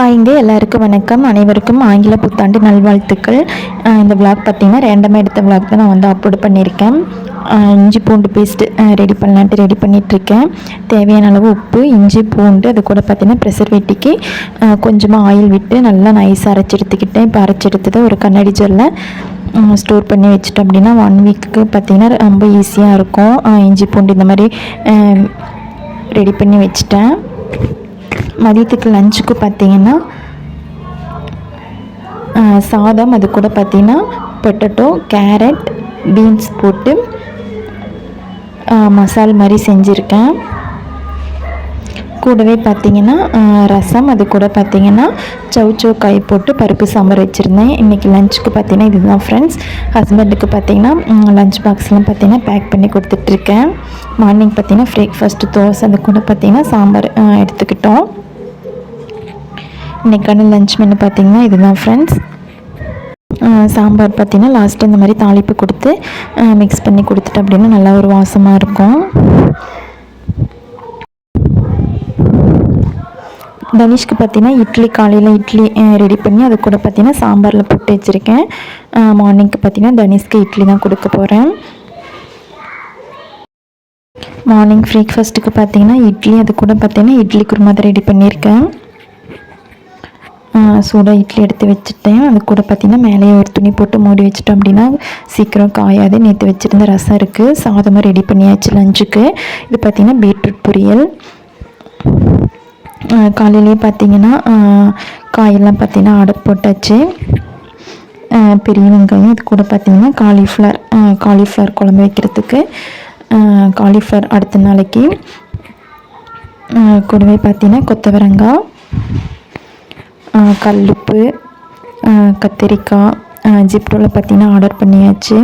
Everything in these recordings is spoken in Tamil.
ஹாய்ங்க எல்லாருக்கும் வணக்கம். அனைவருக்கும் ஆங்கில புத்தாண்டு நல்வாழ்த்துக்கள். இந்த விளாக் பார்த்தீங்கன்னா ரேண்டமாக எடுத்த விளாக் தான் நான் வந்து அப்லோட் பண்ணியிருக்கேன். இஞ்சி பூண்டு பேஸ்ட்டு ரெடி பண்ணலான்ட்டு ரெடி பண்ணிகிட்ருக்கேன் தேவையான அளவு உப்பு இஞ்சி பூண்டு அது கூட ப்ரெஷர் ப்ரெசர்வேட்டிக்கு கொஞ்சமாக ஆயில் விட்டு நல்லா நைஸாக அரைச்சி எடுத்துக்கிட்டேன் இப்போ அரைச்சி எடுத்ததை ஒரு கண்ணாடி ஜெல்லில் ஸ்டோர் பண்ணி வச்சுட்டோம் அப்படின்னா ஒன் வீக்குக்கு பார்த்தீங்கன்னா ரொம்ப ஈஸியாக இருக்கும். இஞ்சி பூண்டு இந்த மாதிரி ரெடி பண்ணி வச்சுட்டேன். மதியத்துக்கு லஞ்சுக்கு பார்த்தீங்கன்னா சாதம் அது கூட பார்த்தீங்கன்னா பொட்டட்டோ கேரட் பீன்ஸ் போட்டு மசால் மாதிரி செஞ்சுருக்கேன். கூடவே பார்த்தீங்கன்னா ரசம் அது கூட பார்த்தீங்கன்னா சவுச்சோ காய் போட்டு பருப்பு சாம்பார் வச்சுருந்தேன். இன்றைக்கி லஞ்சுக்கு பார்த்தீங்கன்னா இதுதான் ஃப்ரெண்ட்ஸ் ஹஸ்பண்டுக்கு பார்த்தீங்கன்னா லஞ்ச் பாக்ஸ்லாம் பார்த்தீங்கன்னா பேக் பண்ணி கொடுத்துட்ருக்கேன் மார்னிங் பார்த்தீங்கன்னா பிரேக்ஃபாஸ்ட்டு தோசை அது கூட பார்த்தீங்கன்னா சாம்பார் எடுத்துக்கிட்டோம். இன்றைக்கான லஞ்ச் மெனு பார்த்திங்கன்னா இதுதான் ஃப்ரெண்ட்ஸ் சாம்பார் பார்த்திங்கன்னா லாஸ்ட்டு இந்த மாதிரி தாளிப்பு கொடுத்து மிக்ஸ் பண்ணி கொடுத்துட்டு அப்படின்னா நல்லா ஒரு வாசமாக இருக்கும். தனிஷ்க்கு பார்த்தீங்கன்னா இட்லி காலையில் இட்லி ரெடி பண்ணி அது கூட பார்த்தீங்கன்னா சாம்பாரில் போட்டு வச்சுருக்கேன். மார்னிங்க்கு பார்த்தீங்கன்னா தனிஷ்க்கு இட்லி தான் கொடுக்க போகிறேன் மார்னிங் பிரேக்ஃபாஸ்ட்டுக்கு பார்த்தீங்கன்னா இட்லி அது கூட பார்த்தீங்கன்னா இட்லி குருமா தான் ரெடி பண்ணியிருக்கேன். சூடாக இட்லி எடுத்து வச்சுட்டேன். அது கூட பார்த்தீங்கன்னா மேலேயே ஒரு துணி போட்டு மூடி வச்சிட்டோம் அப்படின்னா சீக்கிரம் காயாது. நேற்று வச்சுருந்த ரசம் இருக்குது சாதமும் ரெடி பண்ணியாச்சு லஞ்சுக்கு இது பார்த்திங்கன்னா பீட்ரூட் பொரியல். காலையிலேயே பார்த்தீங்கன்னா காயெல்லாம் பார்த்தீங்கன்னா ஆர்டர் போட்டாச்சு. பெரிய வெங்காயம். இது கூட பார்த்திங்கன்னா காலிஃப்ளவர் காலிஃப்ளவர் குழம்பு வைக்கிறதுக்கு. காலிஃப்ளவர் அடுத்த நாளைக்கு. கூடவே பார்த்தீங்கன்னா கொத்தவரங்காய். கல்லுப்பு கத்திரிக்காய் ஜிப்டோவில் பார்த்தீங்கன்னா ஆர்டர் பண்ணியாச்சு.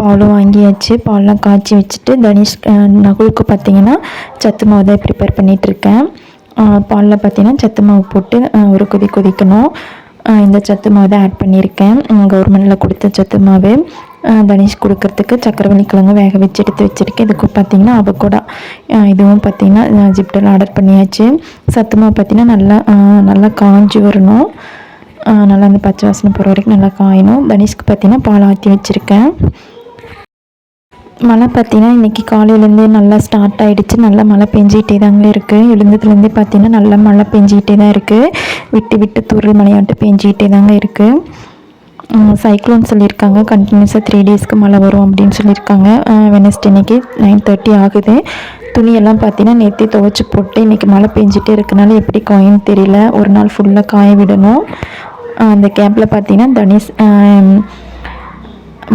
பாலும் வாங்கியாச்சு. பால்லாம் காய்ச்சி வச்சுட்டு தனிஷ் நகுலுக்கு பார்த்தீங்கன்னா சத்து மாவு தான் ப்ரிப்பேர் பண்ணிகிட்ருக்கேன் பாலில் பார்த்தீங்கன்னா சத்து மாவு போட்டு ஒரு கொதி கொதிக்கணும். இந்த சத்து மாவு தான் ஆட் பண்ணியிருக்கேன். கவர்மெண்டில் கொடுத்த சத்து மாவு. தனிஷ் கொடுக்கறதுக்கு சக்கரவள்ளி கிழங்கு வேக வச்சு எடுத்து வச்சுருக்கேன். இதுக்கு பார்த்தீங்கன்னா அவக்கூடா இதுவும் பார்த்தீங்கன்னா ஜிப்டில் ஆர்டர் பண்ணியாச்சு. சத்து மாவு பார்த்தீங்கன்னா நல்லா நல்லா காஞ்சி வரணும். நல்லா அந்த பச்சை வாசனை போகிற வரைக்கும் நல்லா காயணும். தனிஷ்க்கு பார்த்தீங்கன்னா பால் ஆற்றி வச்சுருக்கேன். மழை பார்த்தீங்கன்னா இன்றைக்கி காலையிலேருந்தே நல்லா ஸ்டார்ட் ஆகிடுச்சு நல்லா மழை பெஞ்சிக்கிட்டே தாங்க இருக்குது எழுந்ததுலேருந்தே பார்த்தீங்கன்னா நல்லா மழை பெஞ்சிக்கிட்டே தான் இருக்குது விட்டு விட்டு துருள் மழையாட்டு பெஞ்சிக்கிட்டே தாங்க இருக்குது சைக்ளோன் சொல்லியிருக்காங்க. கண்டினியூஸாக த்ரீ டேஸ்க்கு மழை வரும் அப்படின்னு சொல்லியிருக்காங்க. வெனஸ்டே இன்னைக்கு நைன் தேர்ட்டி ஆகுது. துணியெல்லாம் பார்த்தீங்கன்னா நேற்றி துவைச்சி போட்டு இன்றைக்கி மழை பெஞ்சிட்டே இருக்கனால எப்படி காயின்னு தெரியல. ஒரு நாள் ஃபுல்லாக காய விடணும். அந்த கேப்பில் பார்த்தீங்கன்னா தனிஷ்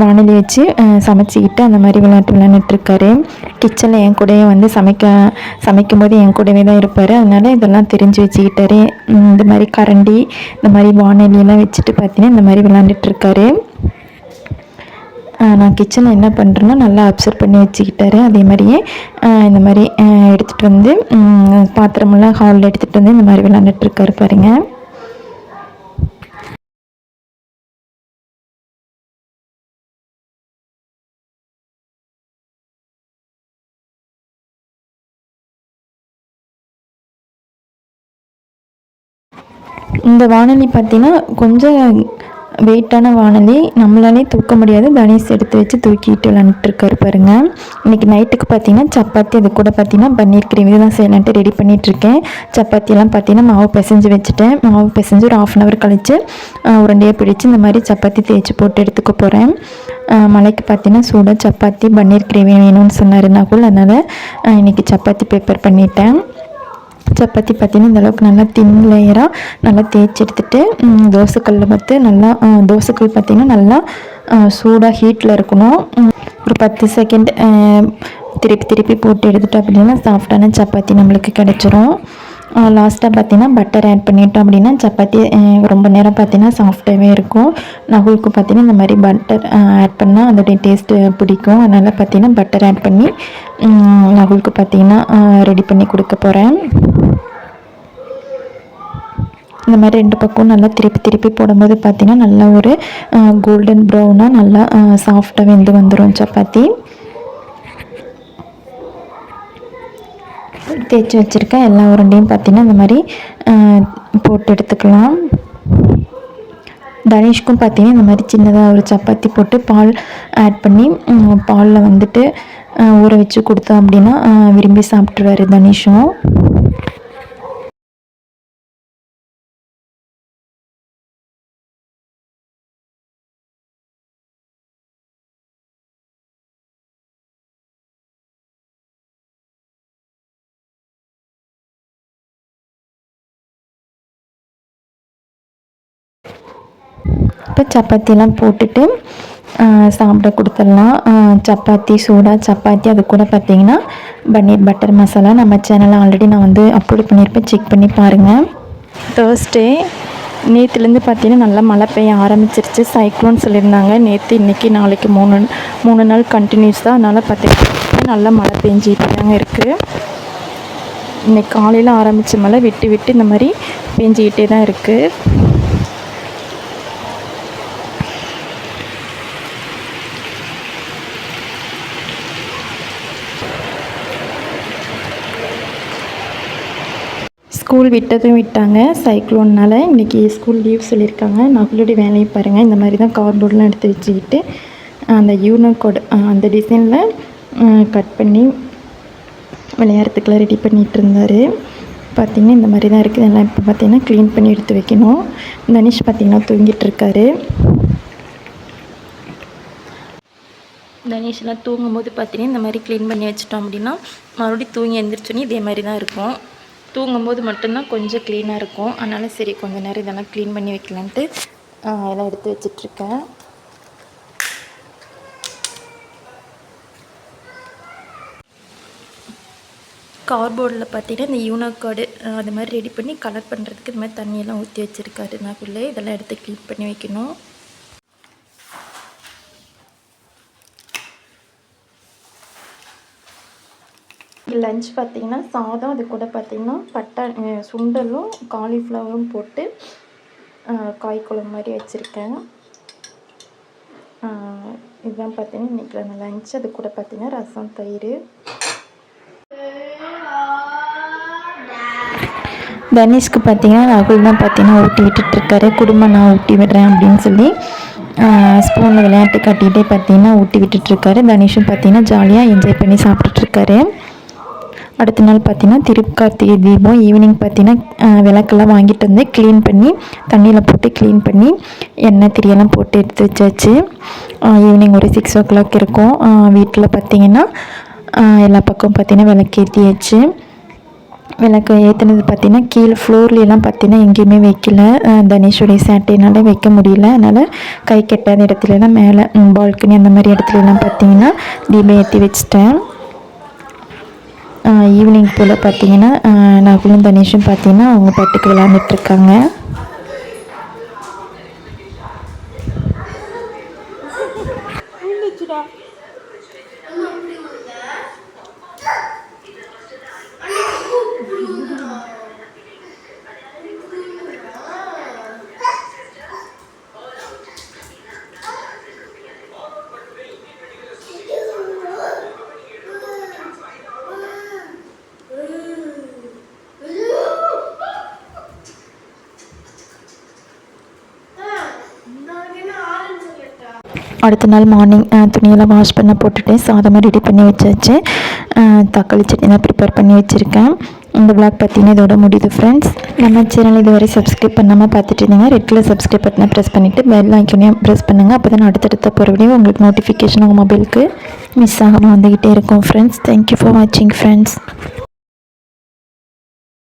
வானொலி வச்சு சமைச்சிக்கிட்டு அந்த மாதிரி விளையாட்டு விளையாண்டுட்டுருக்காரு கிச்சனில் என் கூடயே வந்து சமைக்க சமைக்கும் போது என் கூடவே தான் இருப்பார். அதனால் இதெல்லாம் தெரிஞ்சு வச்சுக்கிட்டாரு. இந்த மாதிரி கரண்டி இந்த மாதிரி வானொலியெல்லாம் வச்சுட்டு பார்த்தீங்கன்னா இந்த மாதிரி விளையாண்டுட்ருக்காரு. நான் கிச்சனில் என்ன பண்ணுறேன்னா நல்லா அப்சர்வ் பண்ணி வச்சுக்கிட்டாரு. அதே மாதிரியே இந்த மாதிரி எடுத்துகிட்டு வந்து பாத்திரமெல்லாம் ஹாலில் எடுத்துகிட்டு வந்து இந்த மாதிரி விளாண்டுட்டுருக்காரு பாருங்கள் இந்த வானொலி பார்த்தீங்கன்னா கொஞ்சம் வெயிட்டான வானொலி. நம்மளாலே தூக்க முடியாது. தனுஷ் எடுத்து வச்சு தூக்கிட்டு விளாண்டுட்டுருக்காரு பாருங்க. இன்னைக்கு நைட்டுக்கு பார்த்தீங்கன்னா சப்பாத்தி அது கூட பார்த்தீங்கன்னா பன்னீர் கிரேவி. தான் செய்யலான்ட்டு ரெடி பண்ணிகிட்ருக்கேன் சப்பாத்தியெல்லாம் பார்த்தீங்கன்னா மாவு பிசைஞ்சு வச்சுட்டேன். மாவு பிசைஞ்சு ஒரு ஆஃப் அன் ஹவர் கழித்து உருண்டையாக பிடிச்சி இந்த மாதிரி சப்பாத்தி தேய்ச்சி போட்டு எடுத்துக்க போகிறேன் மலைக்கு பார்த்தீங்கன்னா சூடாக சப்பாத்தி பன்னீர் கிரேவி வேணும்னு சொன்னார் நகுல். அதனால் இன்றைக்கி சப்பாத்தி ப்ரிப்பேர் பண்ணிட்டேன். சப்பாத்தி பார்த்தீங்கன்னா இந்தளவுக்கு நல்லா தின் லேயராக நல்லா தேய்ச்சி எடுத்துட்டு ம், தோசைக்கல்ல பார்த்து நல்லா தோசைக்கல் பார்த்தீங்கன்னா நல்லா சூடாக ஹீட்டில் இருக்கணும். ஒரு பத்து செகண்ட் திருப்பி திருப்பி போட்டு எடுத்துட்டோம் அப்படின்னா சாஃப்டான சப்பாத்தி நம்மளுக்கு கிடைச்சிரும். லாஸ்ட்டாக பார்த்தீங்கன்னா பட்டர் ஆட் பண்ணிட்டோம் அப்படின்னா சப்பாத்தி ரொம்ப நேரம் பார்த்தீங்கன்னா சாஃப்டாகவே இருக்கும். நகுலுக்கு பார்த்தீங்கன்னா இந்த மாதிரி பட்டர் ஆட் பண்ணால் அதோடைய டேஸ்ட்டு பிடிக்கும். அதனால் பார்த்தீங்கன்னா பட்டர் ஆட் பண்ணி நகுலுக்கு பார்த்தீங்கன்னா ரெடி பண்ணி கொடுக்க போகிறேன் இந்த மாதிரி ரெண்டு பக்கம் நல்லா திருப்பி திருப்பி போடும்போது பார்த்தீங்கன்னா நல்லா ஒரு கோல்டன் ப்ரௌனாக நல்லா சாஃப்டாக வெந்து வந்துடும் சப்பாத்தி. தேய்ச்சி வச்சுருக்க எல்லா உருண்டையும் பார்த்திங்கன்னா இந்த மாதிரி போட்டு எடுத்துக்கலாம். தனேஷ்க்கும் பார்த்தீங்கன்னா இந்த மாதிரி சின்னதாக ஒரு சப்பாத்தி போட்டு பால் ஆட் பண்ணி பாலில் வந்துட்டு ஊற வச்சு கொடுத்தோம் அப்படின்னா விரும்பி சாப்பிட்ருவாரு தனேஷும். இப்போ சப்பாத்திலாம் போட்டுட்டு சாப்பிட கொடுத்துடலாம். சப்பாத்தி சூடாக சப்பாத்தி அது கூட பார்த்திங்கன்னா பன்னீர் பட்டர் மசாலா. நம்ம சேனலில் ஆல்ரெடி நான் வந்து அப்லோட் பண்ணியிருப்பேன். செக் பண்ணி பாருங்கள் தேர்ஸ்டே நேற்றுலேருந்து பார்த்தீங்கன்னா நல்லா மழை பெய்ய ஆரம்பிச்சிருச்சு. சைக்ளோன் சொல்லியிருந்தாங்க. நேற்று இன்றைக்கி நாளைக்கு மூணு மூணு நாள் கண்டினியூஸ் தான். அதனால் பார்த்திங்கன்னா நல்லா மழை பெஞ்சிட்டு தாங்க இருக்குது இன்றைக்கி காலையில் ஆரம்பித்த மழை விட்டு விட்டு இந்த மாதிரி பெஞ்சிக்கிட்டே தான் இருக்குது ஸ்கூல் விட்டதும் விட்டாங்க. சைக்ளோன்னால் இன்றைக்கி ஸ்கூல் லீவ் சொல்லியிருக்காங்க. நகுலுடைய வேலையை பாருங்கள் இந்த மாதிரி தான் கார்ட்போர்டெலாம் எடுத்து வச்சுக்கிட்டு அந்த யூனோகோட் அந்த டிசைனில் கட் பண்ணி விளையாடுறதுக்கெலாம் ரெடி பண்ணிகிட்டு இருந்தார். பார்த்திங்கன்னா இந்த மாதிரி தான் இருக்குது. எல்லாம் இப்போ பார்த்திங்கன்னா க்ளீன் பண்ணி எடுத்து வைக்கணும். தனிஷ் பார்த்திங்கன்னா தூங்கிட்டு இருக்காரு. தனேஷ்லாம் தூங்கும்போது பார்த்தீங்கன்னா இந்த மாதிரி க்ளீன் பண்ணி வச்சிட்டோம் அப்படின்னா மறுபடியும் தூங்கி எழுந்திரிச்சோன்னே இதே மாதிரி தான் இருக்கும். தூங்கும்போது மட்டும்தான் கொஞ்சம் க்ளீனாக இருக்கும். அதனால் சரி கொஞ்சம் நேரம் இதெல்லாம் க்ளீன் பண்ணி வைக்கலான்ட்டு எல்லாம் எடுத்து வச்சிட்ருக்கேன். கார்போர்டில் பார்த்தீங்கன்னா இந்த யூனோகார்டு அது மாதிரி ரெடி பண்ணி கலர் பண்ணுறதுக்கு இந்த மாதிரி தண்ணியெல்லாம் ஊற்றி வச்சுருக்காரு. நான் இதெல்லாம் எடுத்து க்ளீன் பண்ணி வைக்கணும். லஞ்ச் பார்த்திங்கன்னா சாதம் அது கூட பார்த்திங்கன்னா பட்டா சுண்டலும் காலிஃப்ளவரும் போட்டு காய் குழம்பு மாதிரி வச்சுருக்கேன். இதுதான் பார்த்திங்கன்னா இன்றைக்கி லஞ்ச் அது கூட பார்த்திங்கன்னா ரசம் தயிர். தனிஷ்க்கு பார்த்தீங்கன்னா ராகுல் தான் பார்த்தீங்கன்னா ஊட்டி விட்டுட்ருக்காரு. குடும்பம் நான் ஊட்டி விடுறேன் அப்படின்னு சொல்லி ஸ்பூனில் விளையாட்டு காட்டிகிட்டே பார்த்தீங்கன்னா ஊட்டி விட்டுட்ருக்காரு. தனிஷும் பார்த்தீங்கன்னா ஜாலியாக என்ஜாய் பண்ணி சாப்பிட்டுட்ருக்காரு. அடுத்த நாள் பார்த்தீங்கன்னா திருக்கார்த்திகை தீபம் ஈவினிங் பார்த்தீங்கன்னா விளக்கெல்லாம் வாங்கிட்டு வந்து க்ளீன் பண்ணி தண்ணியில் போட்டு க்ளீன் பண்ணி எண்ணெய் திரியெல்லாம் போட்டு எடுத்து வச்சாச்சு. ஈவினிங் ஒரு சிக்ஸ் ஓ கிளாக் இருக்கும் வீட்டில் பார்த்திங்கன்னா எல்லா பக்கம் பார்த்தீங்கன்னா விளக்கேற்றியாச்சு விளக்கு ஏற்றுனது பார்த்தீங்கன்னா கீழே ஃப்ளோர்லாம் பார்த்தீங்கன்னா எங்கேயுமே வைக்கல. தனேஷுடைய சேட்டையினால வைக்க முடியல. அதனால் கை கெட்டாத இடத்துலலாம் மேலே பால்கனி அந்த மாதிரி இடத்துலலாம் பார்த்தீங்கன்னா தீபம் ஏற்றி வச்சிட்டேன். ஈவினிங் போல் பார்த்தீங்கன்னா நகுலும் தனேஷும் பார்த்தீங்கன்னா அவங்க பாட்டுக்கு விளாண்டுட்ருக்காங்க அடுத்த நாள் மார்னிங் துணியெல்லாம் வாஷ் பண்ண போட்டுட்டு சாதமாக ரெடி பண்ணி வச்சாச்சு. தக்காளி சட்னி தான் ப்ரிப்பேர் பண்ணி வச்சுருக்கேன். இந்த விளாக் பார்த்தீங்கன்னா இதோட முடியுது ஃப்ரெண்ட்ஸ் நம்ம சேனல் இதுவரை சப்ஸ்கிரைப் பண்ணாமல் பார்த்துட்டு இருந்தீங்க ரெட் கலர் சப்ஸ்கிரைப் பட்டனை ப்ரெஸ் பண்ணிவிட்டு பெல் ஐக்கனையும் ப்ரெஸ் பண்ணுங்கள் அப்போ தான் அடுத்தடுத்த போகிற உங்களுக்கு நோட்டிஃபிகேஷன் உங்கள் மொபைலுக்கு மிஸ் ஆகாமல் வந்துக்கிட்டே இருக்கும் ஃப்ரெண்ட்ஸ் தேங்க்யூ ஃபார் வாட்சிங் ஃப்ரெண்ட்ஸ்